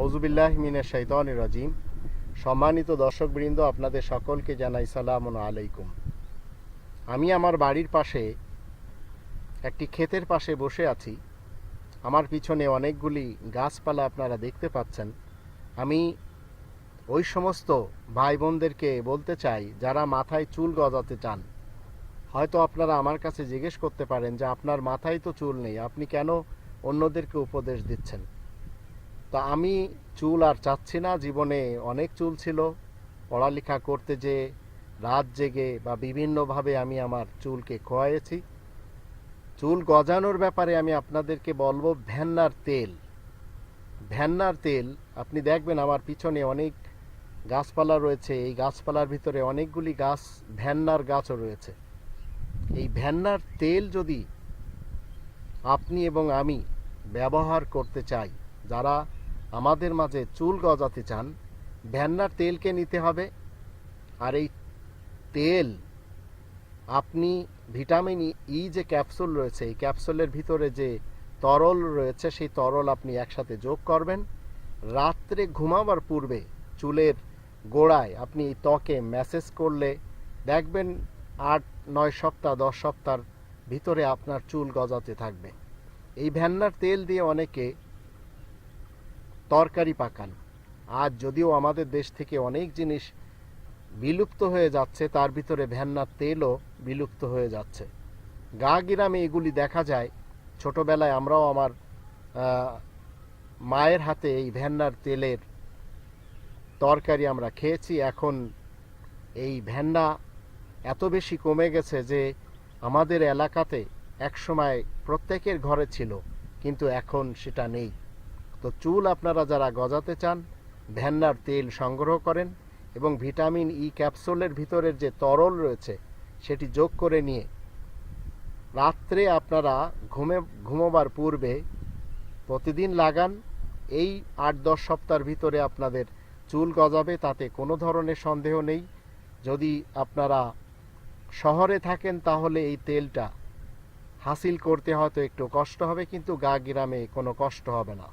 হজুবিল্লাহ মিনের শৈতান রাজিম। সম্মানিত দর্শকবৃন্দ, আপনাদের সকলকে জানাই সালাম আলাইকুম। আমি আমার বাড়ির পাশে, একটি ক্ষেতের পাশে বসে আছি। আমার পিছনে অনেকগুলি গাছপালা আপনারা দেখতে পাচ্ছেন। আমি ওই সমস্ত ভাই বোনদেরকে বলতে চাই, যারা মাথায় চুল গজাতে চান। হয়তো আপনারা আমার কাছে জিজ্ঞেস করতে পারেন যে, আপনার মাথায় তো চুল নেই, আপনি কেন অন্যদেরকে উপদেশ দিচ্ছেন? তা আমি চুল আর চাচ্ছি না, জীবনে অনেক চুল ছিল। পড়ালেখা করতে যে রাত জেগে বা বিভিন্নভাবে আমি আমার চুলকে খোয়াইছি চুল গজানোর ব্যাপারে আমি আপনাদেরকে বলব, ভ্যান্নার তেল। ভ্যান্নার তেল, আপনি দেখবেন আমার পিছনে অনেক গাছপালা রয়েছে, এই গাছপালার ভিতরে অনেকগুলি গাছ, ভ্যান্নার গাছও রয়েছে। এই ভ্যান্নার তেল যদি আপনি এবং আমি ব্যবহার করতে চাই, যারা আমাদের মাঝে চুল গজাতে চান, ভ্যান্নার তেলকে নিতে হবে? আর এই তেল, আপনি ভিটামিন ই যে ক্যাপসুল রয়েছে, এই ক্যাপসুলের ভিতরে যে তরল রয়েছে, সেই তরল আপনি একসাথে যোগ করবেন। রাত্রে ঘুমাবার পূর্বে চুলের গোড়ায় আপনি এই ত্বকে ম্যাসেজ করলে দেখবেন আট, নয় সপ্তাহ, দশ সপ্তাহর ভিতরে আপনার চুল গজাতে থাকবে। এই ভ্যান্নার তেল দিয়ে অনেকে তরকারি পাকান। আজ যদিও আমাদের দেশ থেকে অনেক জিনিস বিলুপ্ত হয়ে যাচ্ছে, তার ভিতরে ভ্যান্নার তেলও বিলুপ্ত হয়ে যাচ্ছে। গা গ্রামে এগুলি দেখা যায়। ছোটবেলায় আমরাও আমার মায়ের হাতে এই ভ্যান্নার তেলের তরকারি আমরা খেয়েছি। এখন এই ভ্যান্না এত বেশি কমে গেছে যে আমাদের এলাকাতে একসময় প্রত্যেকের ঘরে ছিল, কিন্তু এখন সেটা নেই। তো চুল আপনারা যারা গজাতে চান ভ্যান্নার তেল সংগ্রহ করেন এবং ভিটামিন ই ক্যাপসুলের ভিতরের যে তরল রয়েছে, সেটি যোগ করে নিয়ে রাত্রে আপনারা ঘুমে, ঘুমোবার পূর্বে প্রতিদিন লাগান। এই আট দশ সপ্তাহের ভিতরে আপনাদের চুল গজাবে, তাতে কোনো ধরনের সন্দেহ নেই। যদি আপনারা শহরে থাকেন, তাহলে এই তেলটা হাসিল করতে হয়তো একটু কষ্ট হবে, কিন্তু গা গ্রামে কোনো কষ্ট হবে না।